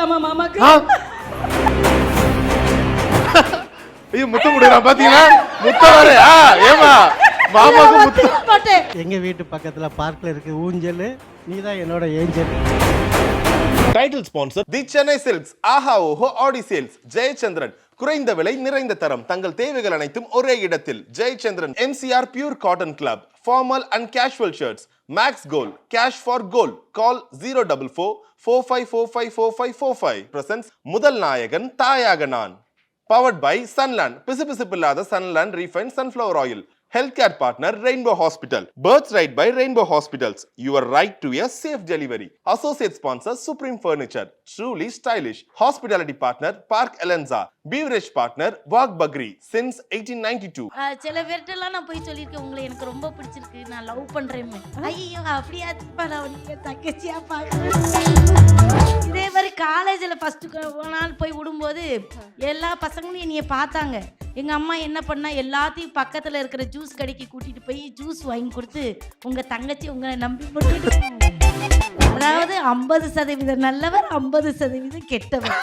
கொடுக்கலாமா மாமாக்கு. ஐயோ முத்தம் கொடுக்குறான் பாத்தீங்களா? முத்தம் வர ஆ ஏமா மாமாக்கு முத்தம். மாட்டேன் எங்க வீட்டு பக்கத்துல பார்க்ல இருக்கு ஊஞ்சல். நீ தான் என்னோட angel. Title sponsor the Chennai silks ஆஹா ஓஹோ ஆடி சேல்ஸ் ஜெயச்சந்திரன் குறைந்த விலை நிறைந்த தரம். தங்கள் தேவைகள் அனைத்தும் ஒரே இடத்தில். Jayachandran MCR pure cotton club formal and casual shirts max goal cash for goal call zero double four four five four five four five four five presents முதல் நாயகன் தாயாக நான். Powered by Sunland பிசுபிசுப்பில்லாத Sunland refine sunflower oil health care partner Rainbow hospital births right by Rainbow hospitals your right to a safe delivery associate sponsor supreme furniture truly stylish hospitality partner park Elanza beverage partner Wagh Bakri since eighteen ninety two சில பேர்கிட்டலாம் நான் போய் சொல்லியிருக்கேன். உங்களை எனக்கு ரொம்ப பிடிச்சிருக்கு. நான் லவ் பண்றேன்னு. ஐயோ அப்படியா திருப்பா நான் தங்கச்சியா பார்க்குறேன். இதே மாதிரி காலேஜில் ஃபஸ்ட்டு நாள் போய் விடும்போது எல்லா பசங்களும் என்னைய பார்த்தாங்க. எங்கள் அம்மா என்ன பண்ணா எல்லாத்தையும் பக்கத்தில் இருக்கிற ஜூஸ் கடைக்கு கூட்டிகிட்டு போய் ஜூஸ் வாங்கி கொடுத்து உங்கள் தங்கச்சி உங்களை நம்பி போட்டு அதாவது ஐம்பது சதவீதம் நல்லவர் ஐம்பது சதவீதம் கெட்டவர்.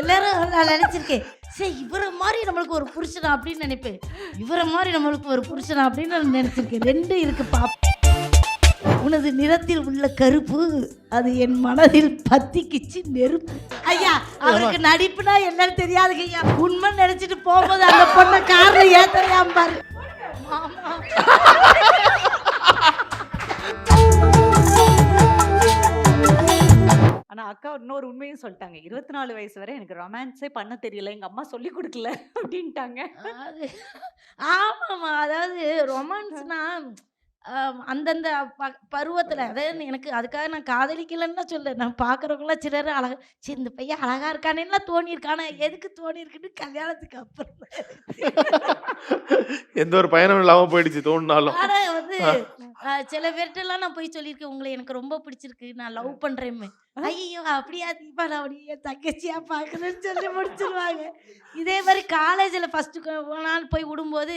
எல்லோரும் நான் நினச்சிருக்கேன். சரி இவரை மாதிரி நம்மளுக்கு ஒரு புருஷனா அப்படின்னு நினைப்பேன். இவரை மாதிரி நம்மளுக்கு ஒரு புருஷனா அப்படின்னு நான் நினச்சிருக்கேன். ரெண்டு இருக்கு பாப்பா உனது நிறத்தில் உள்ள கருப்பு அது என் மனதில் பத்திக்கிச்சு நெருப்பு. ஐயா அவருக்கு நடிப்புனா என்னன்னு தெரியாதுங்க ஐயா. உண்மை நினைச்சிட்டு போகும்போது அந்த பொண்ணை கார்ல ஏத்தலையாம் பாரு. ஆமா ஆனா அக்கா இன்னொரு உண்மையும் சொல்லிட்டாங்க. இருபத்தி நாலு வயசு வரை எனக்கு ரொமான்ஸே பண்ண தெரியல. எங்க அம்மா சொல்லி கொடுக்கல. அப்படின்ட்டாங்க. அது ஆமாம்மா. அதாவது ரொமான்ஸ்னா அந்தந்த ப- பருவத்துல அதாவது எனக்கு அதுக்காக நான் காதலிக்கலன்னு சொல்ல நான் பார்க்குறவங்களாம் சிலர் அழகா சரி இந்த பையன் அழகா இருக்கானேலாம் தோணியிருக்கானா. எதுக்கு தோணியிருக்குன்னு கல்யாணத்துக்கு அப்புறம் எந்த ஒரு பயணம் இல்லாம போயிடுச்சு தோணுனாலும். ஆனா வந்து சில பேர்கிட்டலாம் நான் போய் சொல்லியிருக்கேன் உங்களை எனக்கு ரொம்ப பிடிச்சிருக்கு. நான் லவ் பண்றேன்னு ஐயோ அப்படியா தீபா நான் அப்படியே தங்கச்சியா பார்க்கணும்னு சொல்லி முடிச்சிருவாங்க. இதே மாதிரி காலேஜில் ஃபஸ்ட்டு நாள் போய் விடும்போது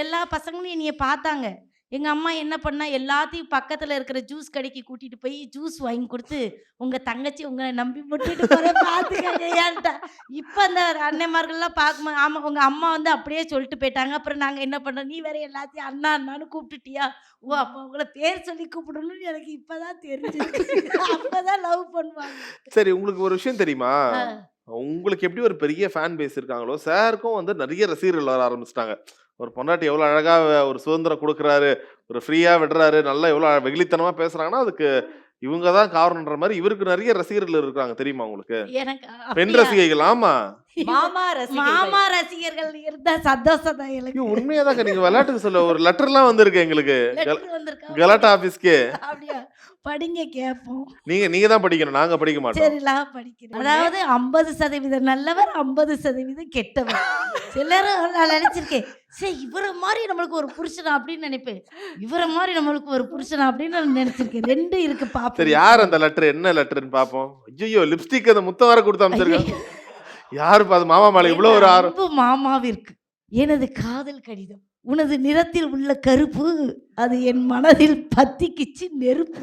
எல்லா பசங்களும் என்னைய பார்த்தாங்க. எங்க அம்மா என்ன பண்ணா எல்லாத்தையும் பக்கத்துல இருக்கிற ஜூஸ் கடைக்கு கூட்டிட்டு போய் ஜூஸ் வாங்கி கொடுத்து உங்க தங்கச்சி உங்களை நம்பி விட்டுட்டு போற பாத்துக்கங்க ஏன்ட்டா. இப்ப அந்த அண்ணன்மார்கள்லாம் பார்க்கும்போது ஆமா உங்க அம்மா வந்து அப்படியே சொல்லிட்டு போயிட்டாங்க. அப்புறம் நாங்க என்ன பண்ணோம் நீ வேற எல்லாத்தையும் அண்ணா அண்ணான்னு கூப்பிட்டுட்டியா? ஓ அப்போ உங்களை பேர் சொல்லி கூப்பிடணும்னு எனக்கு இப்பதான் தெரிஞ்சிருக்கு அப்பதான் லவ் பண்ணுவாங்க. சரி உங்களுக்கு ஒரு விஷயம் தெரியுமா. உங்களுக்கு எப்படி ஒரு பெரிய ஃபேன் பேஸ் இருக்காங்களோ சாருக்கும் வந்து நிறைய ரசிகர்கள் வர ஆரம்பிச்சிட்டாங்க. ஒரு பொண்டாட்டி எவ்வளோ அழகா ஒரு சுதந்திரம் கொடுக்குறாரு ஒரு ஃப்ரீயா விடுறாரு நல்லா எவ்வளோ வெகுளித்தனமா பேசுறாங்கன்னா அதுக்கு இவங்க தான் காரணம்ன்ற மாதிரி இவருக்கு நிறைய ரசிகர்கள் இருக்காங்க தெரியுமா உங்களுக்கு? எனக்கு பெண்? ரசிகைகள் ஆமா. மாமா ரசிகர்கள். மாமா ரசிகர்கள் இருந்தா சந்தோஷம் தான் எனக்கு. ஐயோ, உண்மையாதாங்க நீங்க விளையாட்டுக்கு சொல்ல ஒரு லெட்டர்லாம் வந்திருக்கு எங்களுக்கு. லெட்டர் வந்திருக்கா? கலாட்டா ஆபீஸ்க்கு அப்படியா? படிங்க கேட்போம் நீங்க நீங்க தான் படிக்கணும். நாங்க படிக்க மாட்டோம். சரிலாம் படிக்கிறேன். அதாவது ஐம்பது சதவீதம் நல்லவர் ஐம்பது சதவீதம் கெட்டவர். சிலரும் நான் நினைச்சிருக்கேன் சரி இவரை மாதிரி நம்மளுக்கு ஒரு புருஷனா? அப்படின்னு நினைப்பேன். இவரை மாதிரி நம்மளுக்கு ஒரு புருஷனா அப்படின்னு நான் நினைச்சிருக்கேன். ரெண்டு இருக்கு பாப்போம். சரி யார் அந்த லெட்டர் என்ன லெட்டர்னு பாப்போம். ஐயோ லிப்ஸ்டிக் அந்த முத்தம் வர கொடுத்து அமைச்சிருக்காங்க யாருப்பா அது மாமா மேல இவ்வளவு ஒரு ஆர்வம். மாமாவிற்கு. எனது காதல் கடிதம். உனது நிறத்தில் உள்ள கருப்பு அது என் மனதில் பத்திக்கிச்சு நெருப்பு.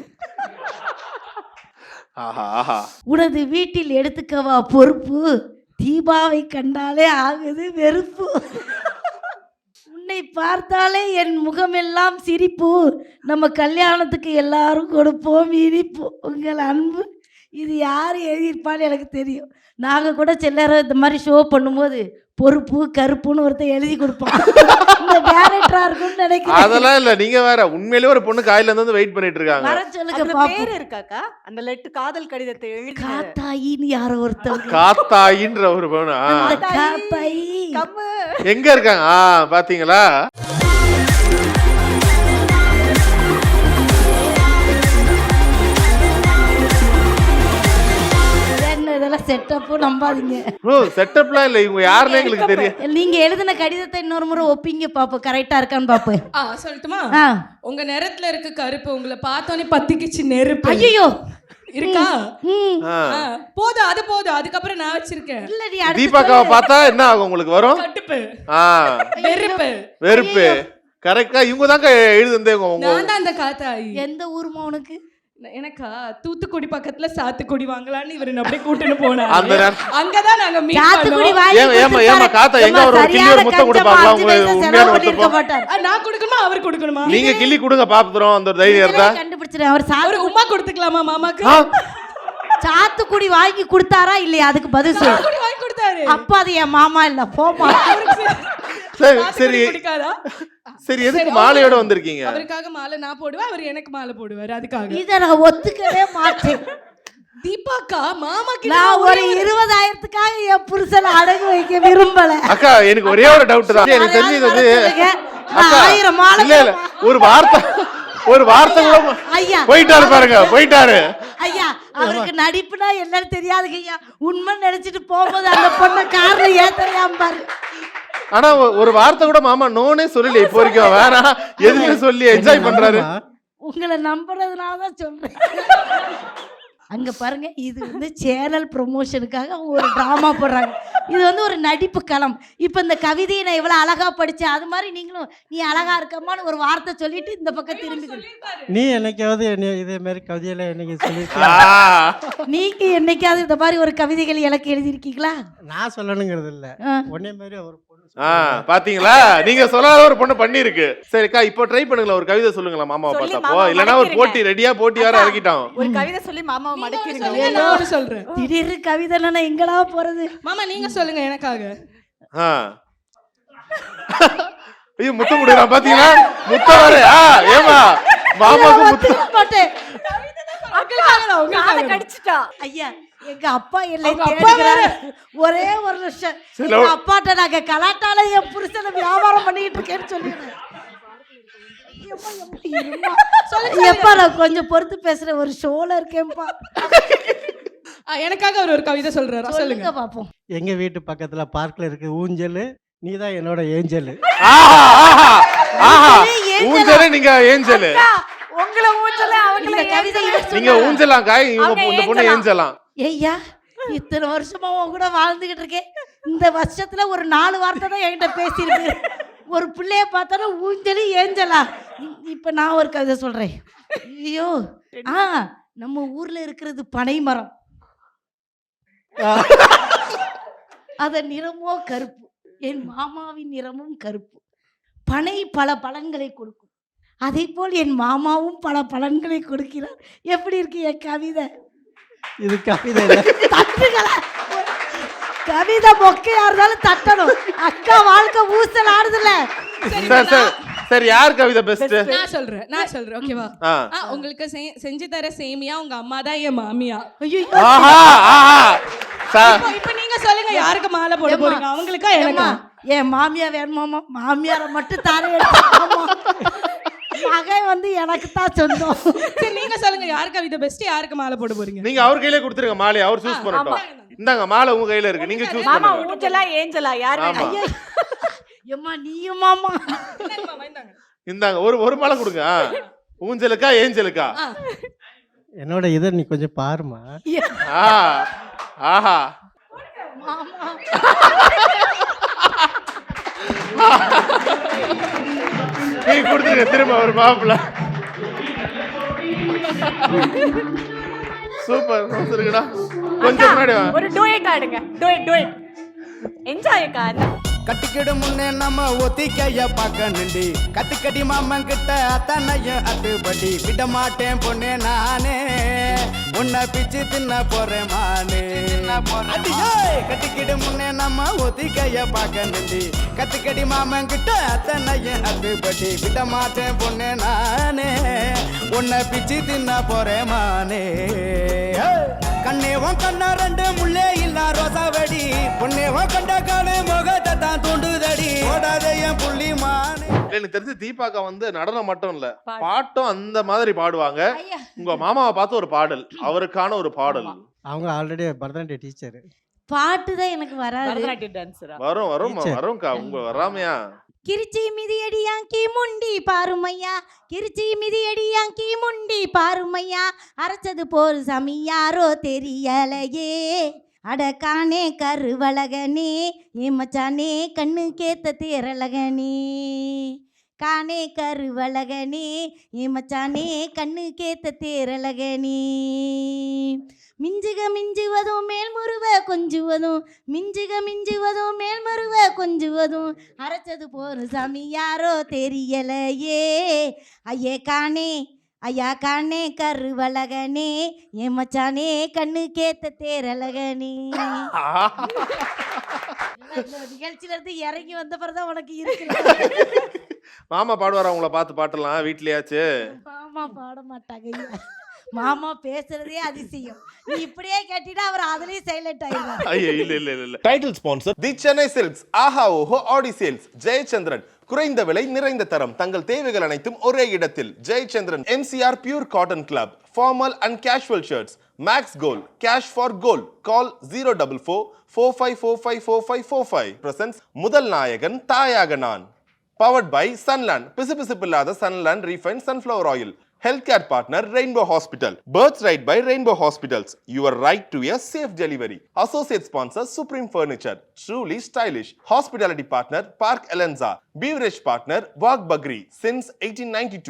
உனது வீட்டில் எடுத்துக்கவா பொறுப்பு? தீபாவை கண்டாலே ஆகுது வெறுப்பு. உன்னை பார்த்தாலே என் முகமெல்லாம் சிரிப்பு. நம்ம கல்யாணத்துக்கு எல்லாரும் கொடுப்போம் இனிப்பு. உங்கள் அன்பு இது யார் எழுதியிருப்பான்னு எனக்கு தெரியும். நாங்கள் கூட சில்லற இந்த மாதிரி ஷோ பண்ணும்போது பொறுப்பு கருப்புன்னு ஒருத்தன் எழுதி கொடுப்பான். இந்த டேரக்டரா இருக்கும்னு நினைக்கிறேன். அதெல்லாம் இல்ல நீங்க வேற. உண்மையிலேயே ஒரு பொண்ணு காயில இருந்து வந்து வெயிட் பண்ணிட்டு இருக்காங்க. வர சொல்லுங்க பேர் இருக்காக்கா அந்த லெட்டர் காதல் கடிதத்தை எழுதி காத்தாயின்னு யாரோ ஒருத்தவங்க காத்தாயின்ற ஒரு பொண்ணு? காத்தாயி. எங்க இருக்காங்க? ஆ பாத்தீங்களா? இதெல்லாம் செட்டப்பும் நம்பாதீங்க. ப்ரோ செட்டப்லாம் இல்ல இவங்க யாருன்னு எங்களுக்கு தெரியும் நீங்க எழுதின கடிதத்தை இன்னொரு முறை ஒப்பிங்க பாப்போம். கரெக்டா இருக்கான்னு பாப்போம். ஆ சொல்லட்டுமா? ஆ. உங்க நிறத்துல இருக்க கருப்பு உங்களை பார்த்தோன்னே பத்திக்கிச்சு நெருப்பு. ஐயோ இருக்கா? ம் ஆ. ஆ, போதும் அது போதும். அதுக்கப்புறம் நான் வச்சிருக்கேன். இல்லடி அடுத்து தீபாக்காவை பார்த்தா என்ன ஆகும் உங்களுக்கு வரும்? கட்டுப்பு. ஆ. வெறுப்பு. வெறுப்பு. கரெக்டா இவங்க தாங்க எழுதுந்தே உங்க நான் தான் அந்த காத்தாயி. எந்த ஊருமா உனக்கு? எனக்கா தூத்துக்குடி பக்கத்துல சாத்துக்குடி வாங்கலாம்னு இவரு அப்படியே கூட்டிட்டு போனாரு. அங்கதான் நாங்க மீட் நான் கொடுக்கணுமா அவர் கொடுக்கணுமா? நீங்க கிள்ளி கொடுங்க பாத்துறோம் அந்த தைரியம் இருந்தா கண்டுபிடிச்சிரு அவர் சாத்து உமா கொடுத்துக்கலாமா மாமாக்கு? சாத்துக்குடி வாங்கி கொடுத்தாரா இல்லையா? அதுக்கு பதில் சொல்லு. சாத்துக்குடி வாங்கி கொடுத்தாரு. அப்ப அது என் மாமா இல்ல போமா சரி சரி. சரி எதுக்கு மாலையோட வந்திருக்கீங்க? அவருக்காக மாலை நான் போடுவேன் அவர் எனக்கு மாலை போடுவாரு அதுக்காக. இத நான் ஒத்துக்கவே மாட்டேன். தீபாக்கா மாமா கிட்ட நான் ஒரு இருபதாயிரத்துக்காக என் புருஷனை அடகு வைக்க விரும்பல. அக்கா எனக்கு ஒரே ஒரு டவுட் தான். எனக்கு தெரிஞ்சது வந்து ஆயிரம் மாலை இல்ல இல்ல. ஒரு வார்த்தை ஒரு வார்த்தை கூட ஐயா. போயிட்டாரு பாருங்க போயிட்டாரு. ஐயா அவருக்கு நடிப்புனா என்னன்னு தெரியாதுங்க ஐயா. உண்மை நினைச்சிட்டு போகும்போது அந்த பொண்ணை கார்ல ஏத்தலையாம் பாரு. ஆனா ஒரு வார்த்தை கூட மாமா நோனே சொல்லல இப்போ வரைக்கும். வேணாம் எதுவுமே சொல்லி என்ஜாய் பண்றாரு. உங்களை நம்புறதுனால தான் சொல்றேன். அங்க பாருங்க இது வந்து சேனல் ப்ரொமோஷனுக்காக அவங்க ஒரு டிராமா போடுறாங்க. இது வந்து ஒரு நடிப்பு களம். இப்போ இந்த கவிதையை நான் எவ்வளவு அழகா படிச்சேன் அது மாதிரி நீங்களும் நீ அழகா இருக்கம்மான்னு ஒரு வார்த்தை சொல்லிட்டு இந்த பக்கம் திரும்பி நீ என்னைக்காவது என்னை இதே மாதிரி கவிதையில என்னைக்கு சொல்லியிருக்கியா நீங்க என்னைக்காவது இந்த மாதிரி ஒரு கவிதைகள் எனக்கு எழுதியிருக்கீங்களா? நான் சொல்லணுங்கிறது இல்ல. ஆ. உன்னை மாதிரி ஒரு ஆ, பாத்தீங்களா? நீங்க சொல்லாத ஒரு பொண்ணு பண்ணிருக்கு சரிக்கா இப்போ ட்ரை பண்ணுங்களேன். ஒரு கவிதை சொல்லுங்களா மாமாவை பார்த்தப்போ. இல்லனா ஒரு. போட்டி ரெடியா போட்டி வேற இறக்கிட்டோம். ஒரு கவிதை சொல்லி மாமாவை மடக்கிருங்க நான் சொல்றேன். திடீர்னு கவிதை நான் எங்கடா போறது? மாமா நீங்க சொல்லுங்க எனக்காக. ஆ. ஐயோ முத்தம் கொடுக்குறான் பாத்தீங்களா? முத்தம் வர ஆ ஏமா மாமாவுக்கு முத்தம். ஒத்துக்க மாட்டேன் உங்களுக்காக தான், உங்களுக்காக காதை. கடிச்சிட்டா. ஐயா எங்க அப்பா தேடுகிறாரு. ஒரே ஒரு சரி, எங்க அப்பாட்ட நாங்க கலாட்டால என் புருஷனை வியாபாரம் பண்ணிட்டு இருக்கேன்னு சொல்லிடுறேன். எப்பா, நான் கொஞ்சம் பொறுத்து பேசுறேன். ஒரு ஷோல இருக்கேன்ப்பா. எனக்காக அவர் ஒரு கவிதை சொல்றாரு. சொல்லுங்க. பாப்போம். எங்க வீட்டு பக்கத்துல பார்க்ல இருக்கு ஊஞ்சல். நீ தான் என்னோட ஏஞ்சல். ஆஹா ஆஹா ஆஹா. ஏஞ்சலா? ஊஞ்சலே நீங்க ஏஞ்சல். உங்களை ஊஞ்சல அவங்கள இந்த கவிதை நீங்க? ஊஞ்சலாம் காய் இவங்க இந்த பொண்ணு ஏஞ்சலாம். ஐயா இத்தனை வருஷமா உன் கூட வாழ்ந்துகிட்டு இருக்கேன். இந்த வருஷத்துல ஒரு நாலு வார்த்தை தான் என்கிட்ட பேசியிருக்கு. ஒரு பிள்ளைய பார்த்தாலும் ஊஞ்சலி ஏஞ்சலா. இ- இப்ப நான் ஒரு கவிதை சொல்றேன். ஐயோ ஆ நம்ம ஊர்ல இருக்கிறது பனை மரம். அதன் நிறமோ கருப்பு. என் மாமாவின் நிறமும் கருப்பு. பனை பல பலன்களை கொடுக்கும். அதே போல் என் மாமாவும் பல பலன்களை கொடுக்கிறார். எப்படி இருக்கு என் கவிதை? இது கவிதை. தட்டுகள? கவிதை மொக்கையா இருந்தாலும் தட்டணும். அக்கா வாழ்க்கை ஊசல் ஆடுதுல சார் யார் கவிதை பெஸ்ட் நான் சொல்றேன் நான் சொல்றேன் ஓகேவா உங்களுக்கு செஞ்சு தர சேமியா உங்க அம்மா தான் என் மாமியா? ஐயோ ஆஹா ஆஹா. சார். இப்போ நீங்க சொல்லுங்க யாருக்கு மாலை போட போறீங்க? அவங்களுக்கா எனக்கா? என் மாமியா வேணுமாமா மாமியாரை மட்டும் தானே மகன் வந்து எனக்கு தான் சொந்தம். சரி நீங்க சொல்லுங்க யார் கவிதை பெஸ்ட் யாருக்கு மாலை போட போறீங்க? நீங்க அவர் கையில கொடுத்துருங்க மாலை அவர் சூஸ் பண்ணட்டும். இந்தாங்க மாலை உங்க கையில இருக்கு நீங்க சூஸ் மாமா ஊஞ்சலா ஏஞ்சலா யார்? ஐயோ எம்மா நீயும் மாமா இந்தாங்க. ஒரு ஒரு மாலை கொடுங்க ஆ. ஊஞ்சலுக்கா ஏஞ்சலுக்கா? என்னோட இதை நீ கொஞ்சம் பாருமா ஆ ஆஹா. மாமா. நீ கொடுத்துருங்க திரும்ப ஒரு மாப்பிள்ள. சூப்பர் சொல்லுங்கடா கொஞ்சம் முன்னாடி ஒரு டூயட் ஆடுங்க டூயட் டூயட் என்ஜாய் அக்கா கட்டிக்கிடு முன்னே நம்ம ஒத்திக்கைய பார்க்கணுண்டி. கத்துக்கடி மாமன் கிட்ட அத்தனையும் அத்துப்படி. விட மாட்டேன் பொண்ணே நானே. உன்னை பிச்சு தின்ன போறேன் மானே. கட்டிக்கிடு முன்னே நம்ம ஒத்திக்கைய பார்க்கணுண்டி. கத்துக்கடி மாமன் கிட்ட அத்தனையும் அத்துப்படி. விட மாட்டேன் பொண்ணே நானே. உன்னை பிச்சு தின்ன போறேன் மானே. கண்ணே உன் கண்ணா ரெண்டு முள்ளே இல்ல ரோசாவடி. பொண்ணே உன் கண்ட காலு முக தான் தூண்டுதடி. ஓடாத என் புள்ளி மானே. எனக்கு தெரிஞ்சு தீபாக்கா வந்து நடனம் மட்டும் இல்ல பாட்டும் அந்த மாதிரி பாடுவாங்க. உங்க மாமாவை பார்த்து ஒரு பாடல் அவருக்கான ஒரு பாடல். அவங்க ஆல்ரெடி பரதநாட்டிய டீச்சர் பாட்டு தான் எனக்கு வராது. வரும் வரும் Teacher. வரும்க்கா உங்க வராமையா? கிரிச்சி மிதியடியாங்கி முண்டி பாருமையா. கிரிச்சி மிதியடியாங்கி முண்டி பாருமையா. அரைச்சது போர் சாமி யாரோ தெரியலையே. அடக்கானே கருவழகனே ஏமச்சானே கண்ணு கேத்த தேரழகனே கானே கருவழகனே ஏமச்சானே கண்ணு கேத்த தேரழகனே மிஞ்சுக மிஞ்சுவதும் மேல்முருவ கொஞ்சுவதும் மிஞ்சுக மிஞ்சுவதும் மேல்மருவ கொஞ்சுவதும். அரைச்சது போரும் சாமி யாரோ தெரியலையே. ஐயே காணே ஐயா காணே கருவழகனே ஏ மச்சானே கண்ணு கேத்த தேரழகனே நிகழ்ச்சியில இருந்து இறங்கி வந்த பிறகுதான் உனக்கு இருக்கு. மாமா பாடுவாரா? உங்களை பார்த்து பாட்டலாம் வீட்லயாச்சு? மாமா பாட மாட்டாங்க. மாமா பேசுறதே அதிசயம். நீ இப்படியே கேட்டீங்கன்னா அவர் அதுலயும் சைலண்ட் ஆயிடுவார். ஐயோ இல்ல இல்ல இல்ல இல்ல. Title sponsor the Chennai silks ஆஹா ஓஹோ ஆடி சேல்ஸ் ஜெயச்சந்திரன் குறைந்த விலை நிறைந்த தரம். தங்கள் தேவைகள் அனைத்தும் ஒரே இடத்தில். Jayachandran MCR pure cotton club formal and casual shirts max goal cash for goal call zero double four four five four five four five four five presents முதல் நாயகன் தாயாக நான். Powered by Sunland பிசுபிசுப்பில்லாத Sunland refine sunflower oil Healthcare partner Rainbow Hospital. Birthright by Rainbow Hospitals. Your right to a safe delivery. Associate sponsor Supreme Furniture. Truly stylish. Hospitality partner Park Alenza. Beverage partner Wag Bagri since 1892.